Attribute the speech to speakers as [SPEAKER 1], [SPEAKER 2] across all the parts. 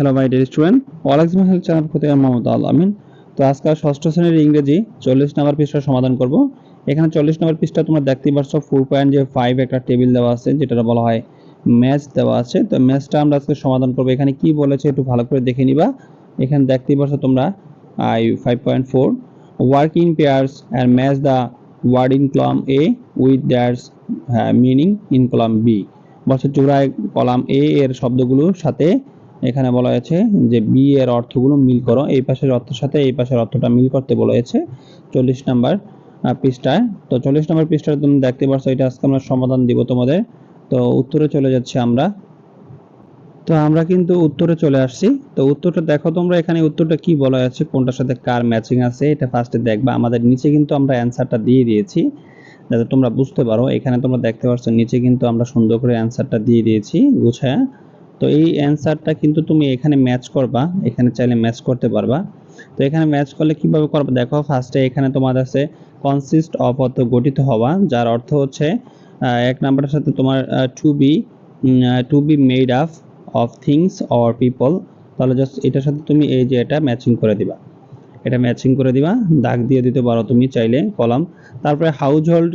[SPEAKER 1] Hello my dear student ওয়ালাইকুম health channel থেকে আমি মোহাম্মদ আল আমিন। তো আজকে ষষ্ঠ শ্রেণির ইংরেজি চল্লিশ নম্বর পৃষ্ঠা সমাধান করব। এখানে চল্লিশ নম্বর পৃষ্ঠা তোমরা দেখতেই পাচ্ছ ফোর পয়েন্ট যে ফাইভ একটা টেবিল দেওয়া আছে যেটা বলা হয় ম্যাচ দেওয়া আছে। তো ম্যাচটা আমরা আজকে সমাধান করব। এখানে কি বলেছে একটু ভালো করে দেখে নিবা। এখানে দেখতেই পাচ্ছ তোমরা, I five point four work pairs and match the word in column A with that's meaning in column B বলছে জোড়ায় কলাম এ এর শব্দগুলোর সাথে এখানে বলা হয়েছে যে বি এর অর্থগুলো মিল করো। এই পাশের অর্থের সাথে এই পাশের অর্থটা মিল করতে বলা হয়েছে। চল্লিশ নাম্বার পৃষ্ঠায়। তো চল্লিশ নাম্বার পৃষ্ঠায় তুমি দেখতে পাচ্ছ এটা আজকে আমরা সমাধান দিব তোমাদের। তো উত্তরে চলে যাচ্ছি আমরা। তো আমরা কিন্তু উত্তরে চলে আসছি। তো উত্তরটা দেখো তোমরা, এখানে উত্তরটা কি বলা আছে কোনটার সাথে কার ম্যাচিং আছে, এটা ফার্স্টে দেখবা। আমাদের নিচে কিন্তু আমরা অ্যান্সারটা দিয়ে দিয়েছি, যাতে তোমরা বুঝতে পারো। এখানে তোমরা দেখতে পাচ্ছ নিচে কিন্তু আমরা সুন্দর করে অ্যান্সারটা দিয়ে দিয়েছি, গুছায়া। তো এই অ্যান্সারটা কিন্তু তুমি এখানে ম্যাচ করবা, এখানে চাইলে ম্যাচ করতে পারবা। তো এখানে ম্যাচ করলে কীভাবে করবে? দেখো ফার্স্টে এখানে তোমার আছে কনসিস্ট অফ অর্থ গঠিত হওয়া, যার অর্থ হচ্ছে এক নাম্বারের সাথে তোমার to be to be made up of things or people তাহলে জাস্ট এটার সাথে তুমি এই যে এটা ম্যাচিং করে দিবা। এটা ম্যাচিং করে দিবা। দাগ দিয়ে দিতে পারো তুমি চাইলে, কলাম। তারপরে হাউজ হোল্ড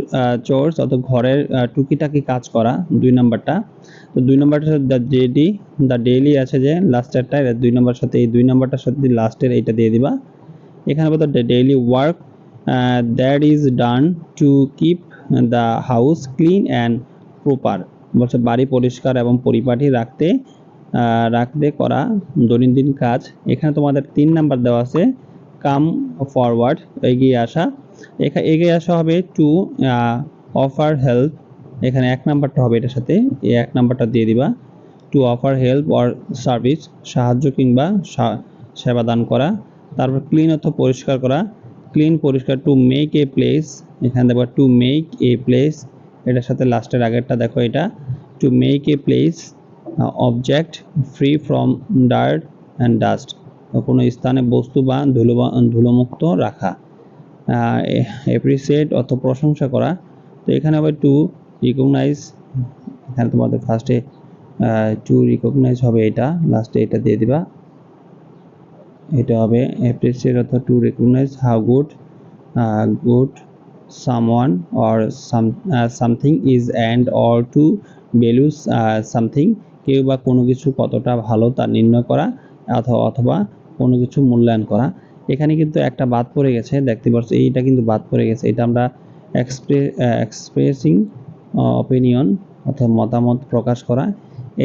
[SPEAKER 1] চোর্স অর্থাৎ ঘরের টুকিটাকি কাজ করা, দুই নাম্বারটা। তো দুই নাম্বারটার সাথে দ্য ডেডি দ্য ডেইলি আছে যে লাস্টেরটা দুই নাম্বার সাথে এই দুই নাম্বারটার সাথে লাস্টের এইটা দিয়ে দিবা। এখানে বলতো daily work that is done to keep the house clean and proper বলছে বাড়ি পরিষ্কার এবং পরিপাটি রাখতে রাখতে করা দৈনন্দিন কাজ। এখানে তোমাদের তিন নাম্বার দেওয়া আছে কাম ফরওয়ার্ড এগিয়ে আসা। এখানে এগিয়ে আসা হবে টু অফার হেল্প এখানে এক নাম্বারটা হবে এটার সাথে, এই এক নাম্বারটা দিয়ে দিবা। To offer help or service সাহায্য কিংবা সেবা দান করা। তারপর ক্লিন অর্থ পরিষ্কার করা। ক্লিন পরিষ্কার টু মেক এ প্লেস এখানে দেখো টু মেক এ প্লেস এটার সাথে লাস্টের আগেরটা দেখো এটা। To make a place object free from dirt and dust কোনো স্থানে বস্তু বা ধুলো ধুলোমুক্ত রাখা। অ্যাপ্রিসিয়েট অর্থ প্রশংসা করা। তো এখানে আবার টু রিকগনাইজ এখানে তোমাদের ফার্স্টে টু রিকগনাইজ হবে এটা লাস্টে এটা দিয়ে দিবা। এটা হবে অ্যাপ্রিসিয়েট অর্থ to recognise how good good someone or some something is and or to values something কেউ বা কোনো কিছু কতটা ভালো তা নির্ণয় করা। অথবা অথবা কোনো কিছু মূল্যায়ন করা। এখানে কিন্তু একটা বাদ পড়ে গেছে, দেখতে পাচ্ছ এইটা কিন্তু বাদ পড়ে গেছে। এটা আমরা এক্সপ্রে এক্সপ্রেসিং অপিনিয়ন অথবা মতামত প্রকাশ করা।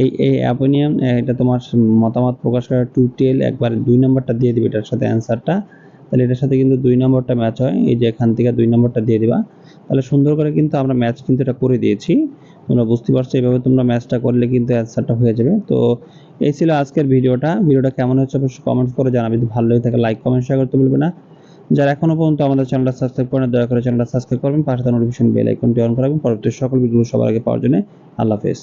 [SPEAKER 1] এই এই অপিনিয়ন এটা তোমার মতামত প্রকাশ করা টু টেল একবার দুই নম্বরটা দিয়ে দিবে, এটার সাথে অ্যান্সারটা তাহলে এটার সাথে কিন্তু দুই নম্বরটা ম্যাচ হয়, এই যে এখান থেকে দুই নম্বরটা দিয়ে দিবা। তাহলে সুন্দর করে কিন্তু আমরা ম্যাচ কিন্তু এটা করে দিয়েছি। তোমরা বুঝতে পারছ এইভাবে তোমরা ম্যাচটা করলে কিন্তু অ্যান্সারটা হয়ে যাবে। তো এই ছিল আজকের ভিডিওটা। ভিডিওটা কেমন হচ্ছে অবশ্যই কমেন্টস করে জানাবে। যদি ভালো লাগে থাকে লাইক কমেন্ট শেয়ার করতে বলবে না। যারা এখনও পর্যন্ত আমাদের চ্যানেলটা সাবস্ক্রাইব করেন, দয়া করে চ্যানেলটা সাবস্ক্রাইব করবেন। পাশে নোটিফিকেশন বেল আইকনটি অন করাবেন পরবর্তী সকল ভিডিও সবার আগে পাওয়ার জন্য আল্লাহ হাফেজ।